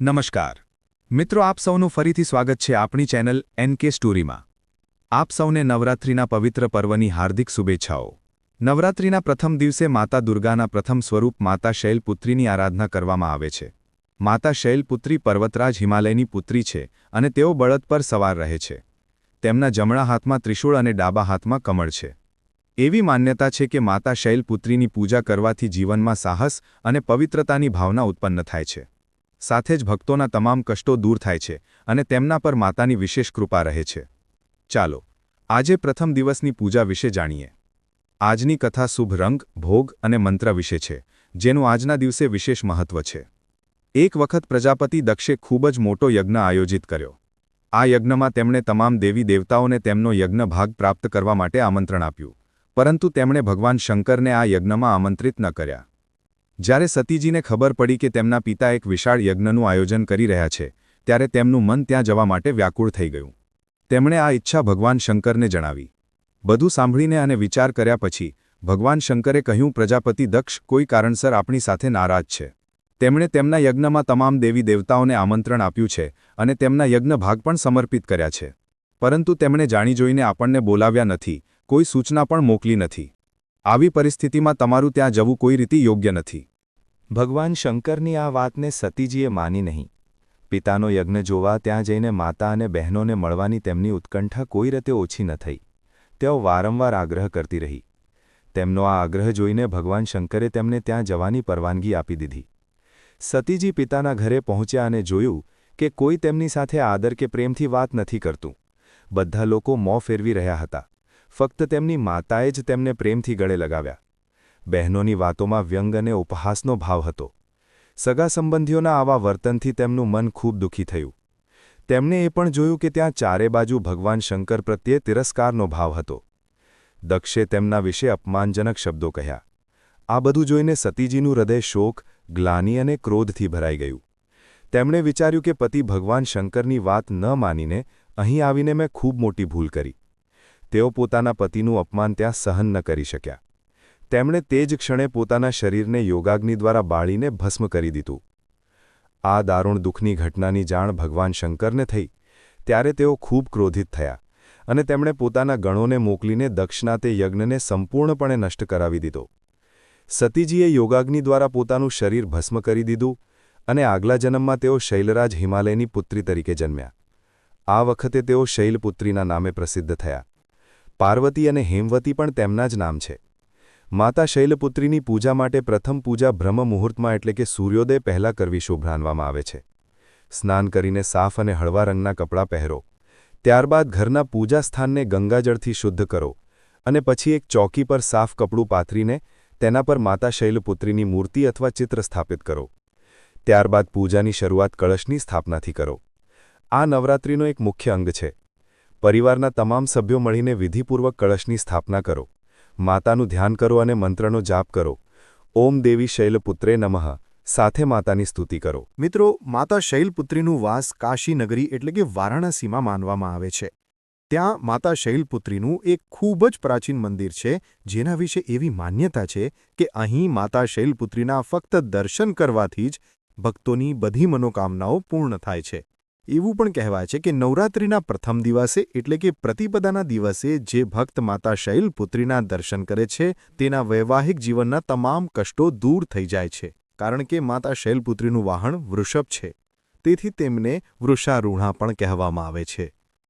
નમસ્કાર. મિત્રો આપ સૌનું ફરીથી સ્વાગત છે આપણી ચેનલ એનકે સ્ટોરીમાં આપ સૌને નવરાત્રિના પવિત્ર પર્વની હાર્દિક શુભેચ્છાઓ. નવરાત્રિના પ્રથમ દિવસે માતા દુર્ગાના પ્રથમ સ્વરૂપ માતા શૈલપુત્રીની આરાધના કરવામાં આવે છે. માતા શૈલપુત્રી પર્વતરાજ હિમાલયની પુત્રી છે અને તેઓ બળદ પર સવાર રહે છે. તેમના જમણા હાથમાં ત્રિશૂળ અને ડાબા હાથમાં કમળ છે. એવી માન્યતા છે કે માતા શૈલપુત્રીની પૂજા કરવાથી જીવનમાં સાહસ અને પવિત્રતાની ભાવના ઉત્પન્ન થાય છે. સાથે જ ભક્તોના તમામ કષ્ટો દૂર થાય છે અને તેમના પર માતાની વિશેષ કૃપા રહે છે. ચાલો, આજે પ્રથમ દિવસની પૂજા વિશે જાણીએ. આજની કથા શુભ રંગ, ભોગ અને મંત્ર વિશે છે, જેનું આજના દિવસે વિશેષ મહત્વ છે. એક વખત પ્રજાપતિ દક્ષે ખૂબ જ મોટો યજ્ઞ આયોજિત કર્યો. આ યજ્ઞમાં તેમણે તમામ દેવી દેવતાઓને તેમનો યજ્ઞ ભાગ પ્રાપ્ત કરવા માટે આમંત્રણ આપ્યું, પરંતુ તેમણે ભગવાન શંકરને આ યજ્ઞમાં આમંત્રિત ન કર્યા. જ્યારે સતીજીને ખબર પડી કે તેમના પિતા એક વિશાળ યજ્ઞનું આયોજન કરી રહ્યા છે, ત્યારે તેમનું મન ત્યાં જવા માટે વ્યાકુળ થઈ ગયું. તેમણે આ ઈચ્છા ભગવાન શંકરને જણાવી. બધું સાંભળીને અને વિચાર કર્યા પછી, ભગવાન શંકરે કહ્યું, પ્રજાપતિ દક્ષ, કોઈ કારણસર આપણી સાથે નારાજ છે. તેમણે તેમના યજ્ઞમાં તમામ દેવી દેવતાઓને આમંત્રણ આપ્યું છે અને તેમના યજ્ઞ ભાગ પણ સમર્પિત કર્યા છે. પરંતુ તેમણે જાણી જોઈને આપણને બોલાવ્યા નથી, કોઈ સૂચના પણ મોકલી નથી. આવી પરિસ્થિતિમાં તમારું ત્યાં જવું કોઈ રીતે યોગ્ય નથી. ભગવાન શંકરની આ વાતને સતીજીએ માની નહીં. પિતાનો યજ્ઞ જોવા ત્યાં જઈને માતા અને બહેનોને મળવાની તેમની ઉત્કંઠા કોઈ રીતે ઓછી ન થઈ. તેઓ વારંવાર આગ્રહ કરતી રહી. તેમનો આ આગ્રહ જોઈને ભગવાન શંકરે તેમને ત્યાં જવાની પરવાનગી આપી દીધી. સતીજી પિતાના ઘરે પહોંચ્યા અને જોયું કે કોઈ તેમની સાથે આદર કે પ્રેમથી વાત નથી કરતું. બધા લોકો મોં ફેરવી રહ્યા હતા. ફક્ત તેમની માતાએ જ તેમને પ્રેમથી ગળે લગાવ્યા. બહેનોની વાતોમાં વ્યંગ અને ઉપહાસનો ભાવ હતો. સગા સંબંધીઓના આવા વર્તનથી તેમનું મન ખૂબ દુઃખી થયું. તેમણે એ પણ જોયું કે ત્યાં ચારે બાજુ ભગવાન શંકર પ્રત્યે તિરસ્કારનો ભાવ હતો. દક્ષે તેમના વિશે અપમાનજનક શબ્દો કહ્યા. આ બધું જોઈને સતીજીનું હૃદય શોક, ગ્લાની અને ક્રોધથી ભરાઈ ગયું. તેમણે વિચાર્યું કે પતિ ભગવાન શંકરની વાત ન માનીને અહીં આવીને મેં ખૂબ મોટી ભૂલ કરી. તેઓ પોતાના પતિનું અપમાન ત્યાં સહન ન કરી શક્યા. તેમણે તે જ ક્ષણે પોતાના શરીરને યોગાગ્નિ દ્વારા બાળીને ભસ્મ કરી દીધું. આ દારૂણ દુઃખની ઘટનાની જાણ ભગવાન શંકરને થઈ, ત્યારે તેઓ ખૂબ ક્રોધિત થયા અને તેમણે પોતાના ગણોને મોકલીને દક્ષના તે યજ્ઞને સંપૂર્ણપણે નષ્ટ કરાવી દીધો. સતીજીએ યોગાગ્નિ દ્વારા પોતાનું શરીર ભસ્મ કરી દીધું અને આગલા જન્મમાં તેઓ શૈલરાજ હિમાલયની પુત્રી તરીકે જન્મ્યા. આ વખતે તેઓ શૈલપુત્રીના નામે પ્રસિદ્ધ થયા. પાર્વતી અને હેમવતી પણ તેમના જ નામ છે. માતા શૈલપુત્રીની પૂજા માટે પ્રથમ પૂજા બ્રહ્મ મુહૂર્તમાં એટલે કે સૂર્યોદય પહેલાં કરવી શુભ માનવામાં આવે છે. સ્નાન કરીને સાફ અને હળવા રંગના કપડાં પહેરો. ત્યારબાદ ઘરના પૂજા સ્થાનને ગંગાજળથી શુદ્ધ કરો અને પછી એક ચોકી પર સાફ કપડું પાથરીને તેના પર માતા શૈલપુત્રીની મૂર્તિ અથવા ચિત્ર સ્થાપિત કરો. ત્યારબાદ પૂજાની શરૂઆત કળશની સ્થાપનાથી કરો. આ નવરાત્રિનો એક મુખ્ય અંગ છે. પરિવારના તમામ સભ્યો મળીને વિધિપૂર્વક કળશની સ્થાપના કરો. માતાનું ધ્યાન કરો અને મંત્રનો જાપ કરો. ઓમ દેવી શૈલપુત્રે નમઃ. સાથે માતાની સ્તુતિ કરો. મિત્રો, માતા શૈલપુત્રીનું વાસ કાશી નગરી એટલે કે વારાણસીમાં માનવામાં આવે છે. ત્યાં માતા શૈલપુત્રીનું એક ખૂબ જ પ્રાચીન મંદિર છે, જેના વિશે એવી માન્યતા છે કે અહીં માતા શૈલપુત્રીના ફક્ત દર્શન કરવાથી જ ભક્તોની બધી મનોકામનાઓ પૂર્ણ થાય છે. એવું પણ કહેવાય છે કે નવરાત્રિના પ્રથમ દિવસે એટલે કે પ્રતિપદાના દિવસે જે ભક્ત માતા શૈલપુત્રીના દર્શન કરે છે, તેના વૈવાહિક જીવનના તમામ કષ્ટો દૂર થઈ જાય છે, કારણ કે માતા શૈલપુત્રીનું વાહન વૃષભ છે. તેથી તેમને વૃષારૂણા પણ કહેવામાં આવે છે.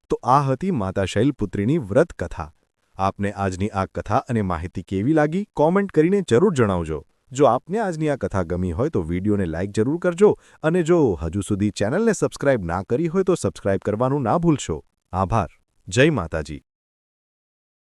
તો આ હતી માતા શૈલપુત્રીની વ્રત કથા. આપને આજની આ કથા અને માહિતી કેવી લાગી કોમેન્ટ કરીને જરૂર જણાવજો. જો આપને આજની આ કથા ગમી હોય તો વિડીયોને લાઇક જરૂર કરજો અને જો હજુ સુધી ચેનલને સબસ્ક્રાઇબ ના કરી હોય તો સબસ્ક્રાઇબ કરવાનું ના ભૂલશો. આભાર. જય માતાજી.